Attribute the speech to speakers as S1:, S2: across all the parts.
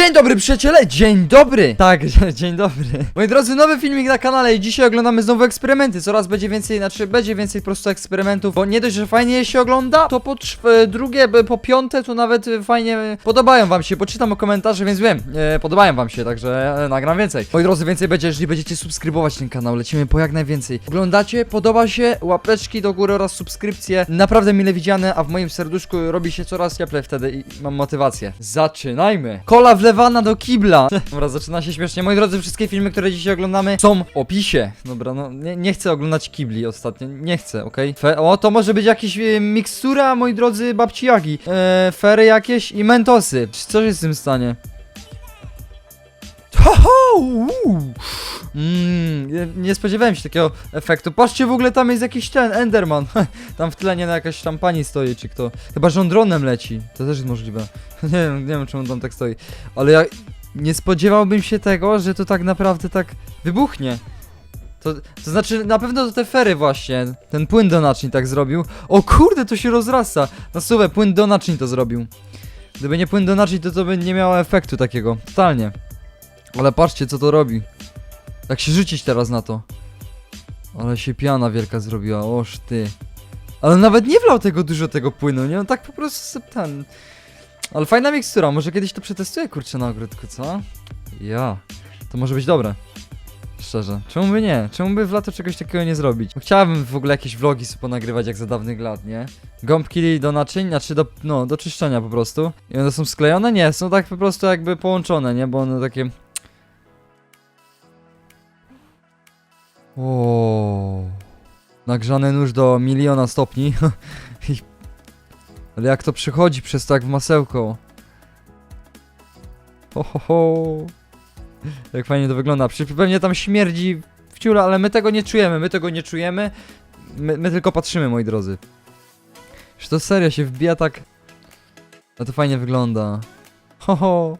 S1: Dzień dobry przyjaciele, dzień dobry! Tak, dzień dobry. Moi drodzy, nowy filmik na kanale i dzisiaj oglądamy znowu eksperymenty. Coraz będzie więcej, znaczy będzie więcej po prostu eksperymentów, bo nie dość, że fajnie się ogląda, to po e, drugie, po piąte to nawet e, fajnie e, podobają wam się, poczytam o komentarze, więc wiem, e, podobają wam się, także e, nagram więcej. Moi drodzy, więcej będzie, jeżeli będziecie subskrybować ten kanał, lecimy po jak najwięcej. Oglądacie, podoba się, łapeczki do góry oraz subskrypcje, naprawdę mile widziane, a w moim serduszku robi się coraz cieplej wtedy i mam motywację. Zaczynajmy! Kola wlewana do kibla! Dobra, zaczyna się śmiesznie. Moi drodzy, wszystkie filmy, które dzisiaj oglądamy są w opisie. Dobra, no nie, nie chcę oglądać kibli ostatnio, nie chcę, okej? O, to może być jakieś e, mikstura, moi drodzy, babci Jagi. E, fery jakieś i mentosy. Co się z tym stanie? Ho, ho. Mm, nie, spodziewałem się takiego efektu. Patrzcie, w ogóle tam jest jakiś ten Enderman. tam w tle nie na jakaś tam pani stoi, czy kto. Chyba, że on dronem leci. To też jest możliwe. nie wiem, nie wiem, czemu on tam tak stoi. Ale ja nie spodziewałbym się tego, że to tak naprawdę tak wybuchnie. To, to znaczy, na pewno to te fery właśnie, ten płyn do naczyń tak zrobił. O kurde, to się rozrasta. Na słowę, płyn do naczyń to zrobił. Gdyby nie płyn do naczyń, to to by nie miało efektu takiego. Totalnie. Ale patrzcie, co to robi. Jak się rzucić teraz na to. Ale się piana wielka zrobiła, oż ty. Ale nawet nie wlał tego dużo tego płynu, nie? On tak po prostu ten... Ale fajna mikstura, może kiedyś to przetestuję, kurczę, na ogródku, co? Ja. To może być dobre. Szczerze. Czemu by nie? Czemu by w lato czegoś takiego nie zrobić? Chciałabym w ogóle jakieś vlogi sobie ponagrywać jak za dawnych lat, nie? Gąbki do naczyń, znaczy do, no, do czyszczenia po prostu. I one są sklejone? Nie, są tak po prostu jakby połączone, nie? Bo one takie... O, Nagrzany nóż do miliona stopni. Ale jak to przychodzi przez tak w masełko. Ho, ho, ho. Jak fajnie to wygląda. Pewnie tam śmierdzi w ciule, ale my tego nie czujemy. My tego nie czujemy. My, my tylko patrzymy, moi drodzy. Że to serio się wbija tak. A to fajnie wygląda. Ho, ho.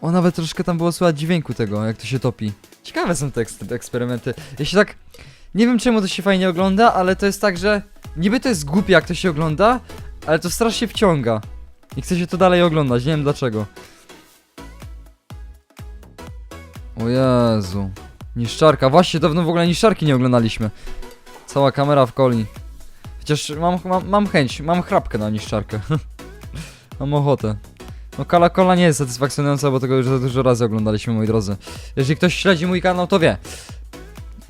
S1: O, nawet troszkę tam było słychać dźwięku tego, jak to się topi. Ciekawe są te, te eksperymenty. Jeśli tak. Nie wiem czemu to się fajnie ogląda, ale to jest tak, że. Niby to jest głupie, jak to się ogląda, ale to strasznie wciąga. I chce się to dalej oglądać, nie wiem dlaczego. O Jezu. Niszczarka. Właśnie, dawno w ogóle niszczarki nie oglądaliśmy. Cała kamera w coli. Chociaż mam, mam, mam chęć, mam chrapkę na niszczarkę. mam ochotę. No Kala Kola nie jest satysfakcjonująca, bo tego już za dużo razy oglądaliśmy, moi drodzy. Jeżeli ktoś śledzi mój kanał, to wie.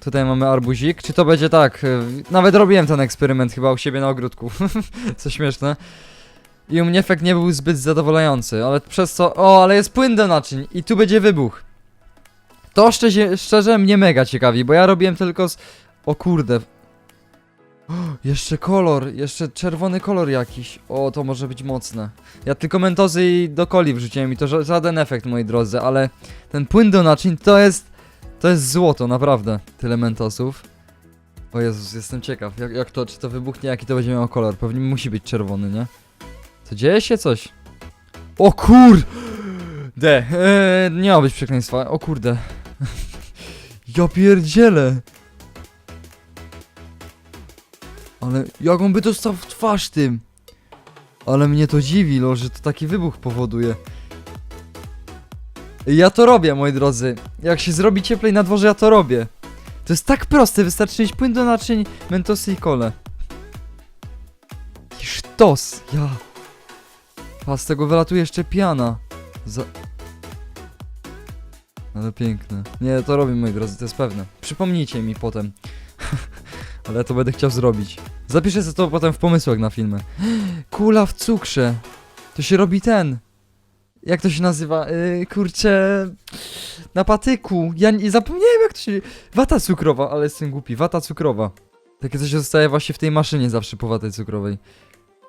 S1: Tutaj mamy arbuzik. Czy to będzie tak? y, Nawet robiłem ten eksperyment chyba u siebie na ogródku. Co śmieszne. I u mnie efekt nie był zbyt zadowalający, ale przez co... O, ale jest płyn do naczyń i tu będzie wybuch. To szczerze, szczerze mnie mega ciekawi, bo ja robiłem tylko z... O kurde. Jeszcze kolor, jeszcze czerwony kolor jakiś. O, to może być mocne. Ja tylko mentozy i do coli wrzuciłem i to ża- żaden efekt, moi drodzy, ale ten płyn do naczyń to jest... To jest złoto, naprawdę. Tyle mentosów. O Jezus, jestem ciekaw, jak, jak to, czy to wybuchnie, jaki to będzie miało kolor. Pewnie musi być czerwony, nie? To dzieje się coś? O kur... De, eee, nie ma być przekleństwa, o kurde. ja pierdzielę. Ale jak on by dostał w twarz tym? Ale mnie to dziwi, lo, że to taki wybuch powoduje. Ja to robię, moi drodzy. Jak się zrobi cieplej na dworze, ja to robię. To jest tak proste, wystarczy mieć płyn do naczyń, mentosy i kole. Sztos, ja. A z tego wylatuje jeszcze piana. Za... Ale piękne. Nie, to robię, moi drodzy, to jest pewne. Przypomnijcie mi potem. Ale ja to będę chciał zrobić. Zapiszę sobie to potem w pomysłach na filmy. Kula w cukrze. To się robi ten. Jak to się nazywa? Yy, kurczę. Na patyku. Ja nie, zapomniałem jak to się. Wata cukrowa, ale jestem głupi. Wata cukrowa. Takie coś zostaje właśnie w tej maszynie zawsze po waty cukrowej.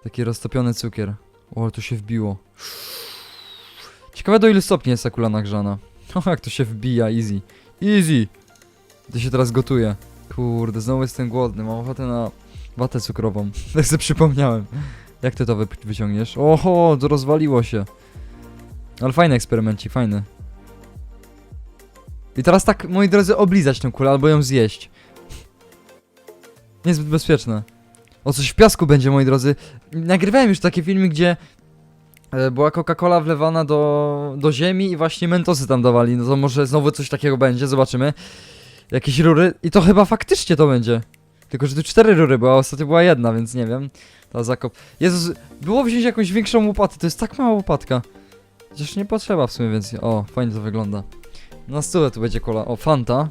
S1: Taki roztopiony cukier. O, ale to się wbiło. Ciekawe do ilu stopni jest ta kula nagrzana. O, jak to się wbija, easy. Easy. To się teraz gotuje. Kurde, znowu jestem głodny, mam ochotę na watę cukrową. Tak sobie przypomniałem. Jak ty to wy wyciągniesz? Oho, to rozwaliło się. Ale fajny eksperymencik, fajny. I teraz tak, moi drodzy, oblizać tę kulę albo ją zjeść. Niezbyt bezpieczne. O coś w piasku będzie, moi drodzy. Nagrywałem już taki filmik, gdzie e, była Coca-Cola wlewana do, do ziemi i właśnie mentosy tam dawali. No to może znowu coś takiego będzie, zobaczymy. Jakieś rury i to chyba faktycznie to będzie. Tylko, że tu cztery rury były, a ostatnio była jedna, więc nie wiem. Ta zakop. Jezus, było wziąć jakąś większą łopatę, to jest tak mała łopatka. Chociaż nie potrzeba w sumie więcej. O, fajnie to wygląda. Na stole tu będzie kola. O, Fanta.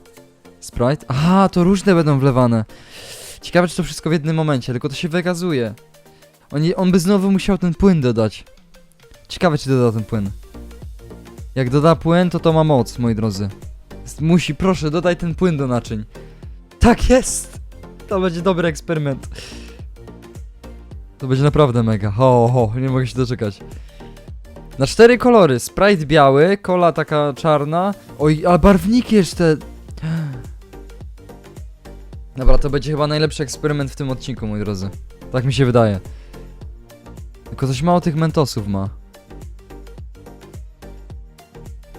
S1: Sprite. Aha, to różne będą wlewane. Ciekawe, czy to wszystko w jednym momencie, tylko to się wygazuje. On, on by znowu musiał ten płyn dodać. Ciekawe, czy doda ten płyn. Jak doda płyn, to to ma moc, moi drodzy. Musi, proszę, dodaj ten płyn do naczyń. Tak jest! To będzie dobry eksperyment. To będzie naprawdę mega. Ho, ho, nie mogę się doczekać. Na cztery kolory. Sprite biały, kola taka czarna. Oj, a barwniki jeszcze. Dobra, to będzie chyba najlepszy eksperyment w tym odcinku, moi drodzy. Tak mi się wydaje. Tylko coś mało tych mentosów ma.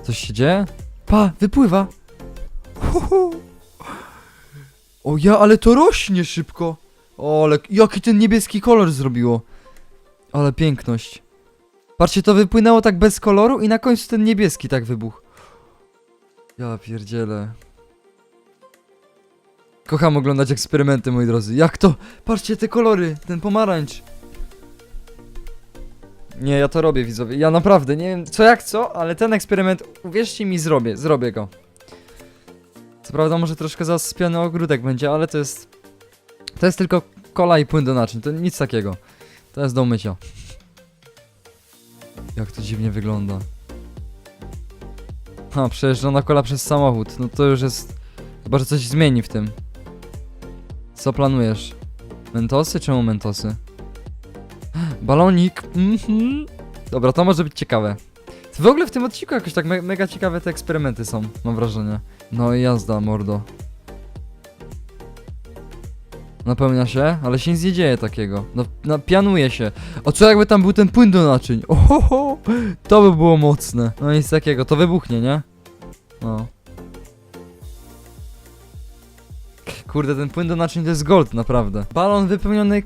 S1: Coś się dzieje? Pa, wypływa. Hu, hu. O ja, ale to rośnie szybko. O, ale jaki ten niebieski kolor zrobiło. Ale piękność. Patrzcie, to wypłynęło tak bez koloru i na końcu ten niebieski tak wybuchł. Ja pierdzielę. Kocham oglądać eksperymenty, moi drodzy. Jak to? Patrzcie te kolory, ten pomarańcz. Nie, ja to robię, widzowie. Ja naprawdę nie wiem co jak co, ale ten eksperyment, uwierzcie mi, zrobię. Zrobię go. Co prawda może troszkę zaspiony ogródek będzie, ale to jest... To jest tylko kola i płyn do naczyń, to nic takiego. To jest do mycia. Jak to dziwnie wygląda. Ha, przejeżdżona kola przez samochód. No to już jest... Chyba, że coś zmieni w tym. Co planujesz? Mentosy? Czemu mentosy? Balonik. Mhm. Dobra, to może być ciekawe. W ogóle w tym odcinku jakoś tak me mega ciekawe te eksperymenty są, mam wrażenie. No i jazda, mordo. Napełnia się, ale się nic nie dzieje takiego. No, no pianuje się. A co jakby tam był ten płyn do naczyń? Ohoho! To by było mocne. No nic takiego, to wybuchnie, nie? No. Kurde, ten płyn do naczyń to jest gold, naprawdę. Balon wypełniony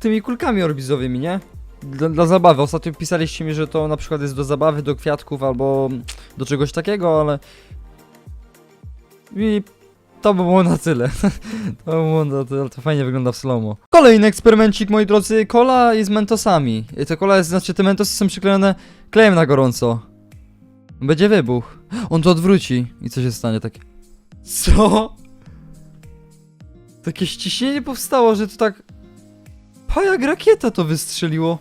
S1: tymi kulkami orbizowymi, nie? Dla, dla zabawy. Ostatnio pisaliście mi, że to na przykład jest do zabawy, do kwiatków albo do czegoś takiego, ale... I to by było na tyle. to by było na tyle, to fajnie wygląda w slomo. Kolejny eksperymencik, moi drodzy. Kola jest mentosami. I to kola jest, znaczy te mentosy są przyklejone klejem na gorąco. Będzie wybuch. On to odwróci i co się stanie takie. Co? Takie ściśnienie powstało, że to tak... Pa jak rakieta to wystrzeliło.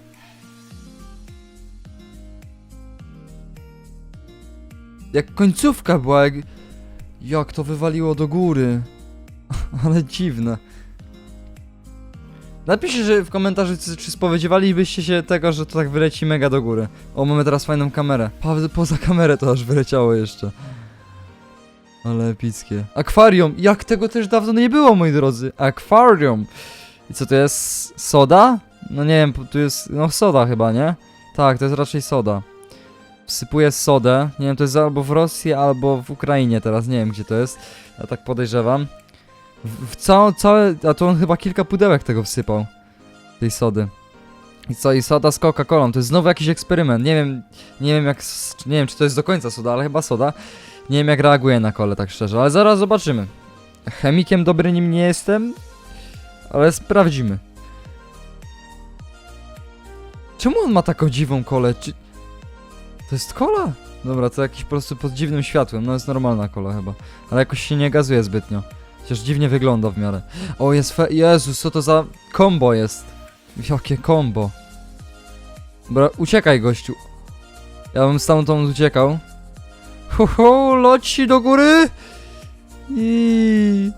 S1: Jak końcówka była, jak... Jak to wywaliło do góry. Ale dziwne. Napiszcie że w komentarzu, czy, czy się tego, że to tak wyleci mega do góry. O, mamy teraz fajną kamerę. Poza kamerę to aż wyleciało jeszcze. Ale epickie. Akwarium! Jak tego też dawno nie było, moi drodzy. Akwarium! I co to jest? Soda? No nie wiem, tu jest. No soda chyba, nie? Tak, to jest raczej soda. Wsypuję sodę. Nie wiem, to jest albo w Rosji, albo w Ukrainie teraz. Nie wiem, gdzie to jest. Ja tak podejrzewam. W, w całe, całe. A to on chyba kilka pudełek tego wsypał. Tej sody. I co, i soda z Coca-Colą. To jest znowu jakiś eksperyment. Nie wiem, nie wiem jak. Nie wiem, czy to jest do końca soda, ale chyba soda. Nie wiem, jak reaguje na kole, tak szczerze, ale zaraz zobaczymy. Chemikiem dobry nim nie jestem, ale sprawdzimy. Czemu on ma taką dziwą kolę? Czy... To jest kola? Dobra, to jakiś po prostu pod dziwnym światłem. No jest normalna kola chyba. Ale jakoś się nie gazuje zbytnio. Chociaż dziwnie wygląda w miarę. O, jest fe... Jezus, co to za kombo jest? Jakie kombo. Dobra, uciekaj gościu. Ja bym stamtąd uciekał. Hu, hu, loci do góry! I...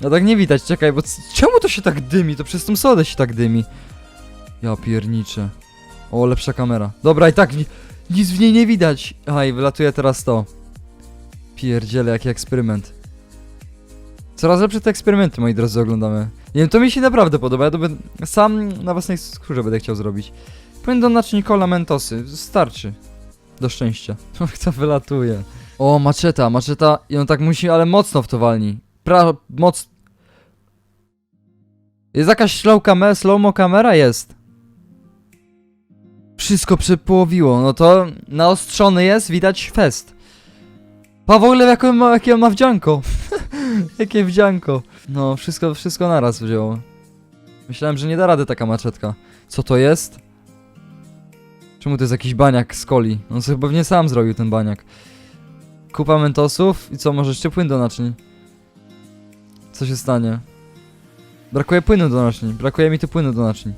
S1: No tak nie widać, czekaj, bo czemu to się tak dymi? To przez tą sodę się tak dymi. Ja pierniczę. O, lepsza kamera. Dobra, i tak nic w niej nie widać. I wylatuje teraz to. Pierdziele, jaki eksperyment. Coraz lepsze te eksperymenty, moi drodzy, oglądamy. Nie wiem, to mi się naprawdę podoba. Ja to będę, sam na własnej skórze będę chciał zrobić. Płyn do naczyń kola mentosy. Starczy. Do szczęścia. Och, to wylatuje. O, maczeta, maczeta. I on tak musi, ale mocno w to walni. Pra... moc... Jest jakaś slow kamera, slow-mo kamera? Jest. Wszystko przepołowiło, no to naostrzony jest, widać fest. Pa w ogóle jakie ma, jakie on ma wdzianko. jakie wdzianko. No, wszystko, wszystko naraz wzięło. Myślałem, że nie da rady taka maczetka. Co to jest? Czemu to jest jakiś baniak z coli? On sobie pewnie sam zrobił ten baniak. Kupa mentosów i co, może jeszcze płyn do naczyń? Co się stanie? Brakuje płynu do naczyń, brakuje mi tu płynu do naczyń.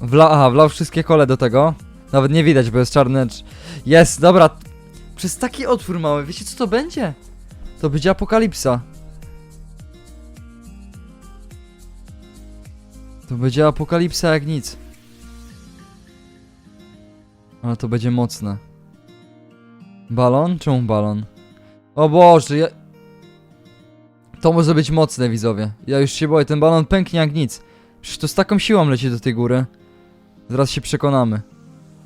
S1: Wla aha, wlał wszystkie kole do tego. Nawet nie widać, bo jest czarny. cz- Jest, dobra. Przez taki otwór mały, wiecie co to będzie? To będzie apokalipsa. To będzie apokalipsa jak nic. Ale to będzie mocne. Balon? Czemu balon? O Boże, ja... To może być mocne, widzowie. Ja już się boję, ten balon pęknie jak nic. Przecież to z taką siłą leci do tej góry. Zaraz się przekonamy.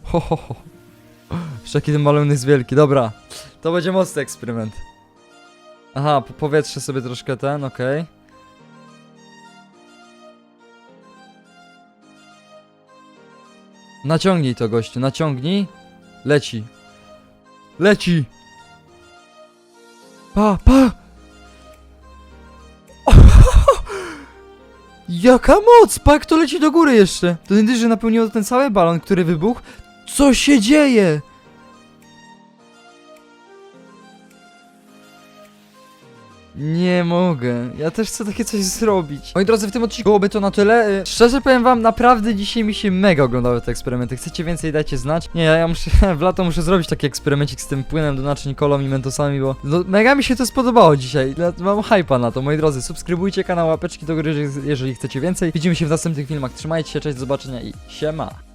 S1: Ho, ho, ho. Jeszcze ten balon jest wielki. Dobra, to będzie mocny eksperyment. Aha, po powietrze sobie troszkę ten, okej. Naciągnij to, gościu, naciągnij. Leci. Leci! Pa, pa! Jaka moc! Pa, jak to leci do góry jeszcze! To nie że napełniło ten cały balon, który wybuchł. Co się dzieje? Mogę. Ja też chcę takie coś zrobić. Moi drodzy, w tym odcinku byłoby to na tyle. Y, Szczerze powiem wam, naprawdę dzisiaj mi się mega oglądały te eksperymenty. Chcecie więcej, dajcie znać. Nie, ja, muszę, w lato muszę zrobić taki eksperymencik z tym płynem do naczyń, kolą i mentosami, bo no, mega mi się to spodobało dzisiaj. Mam hypa na to, moi drodzy. Subskrybujcie kanał, łapeczki do jeżeli- jeżeli chcecie więcej. Widzimy się w następnych filmach. Trzymajcie się, cześć, do zobaczenia i siema.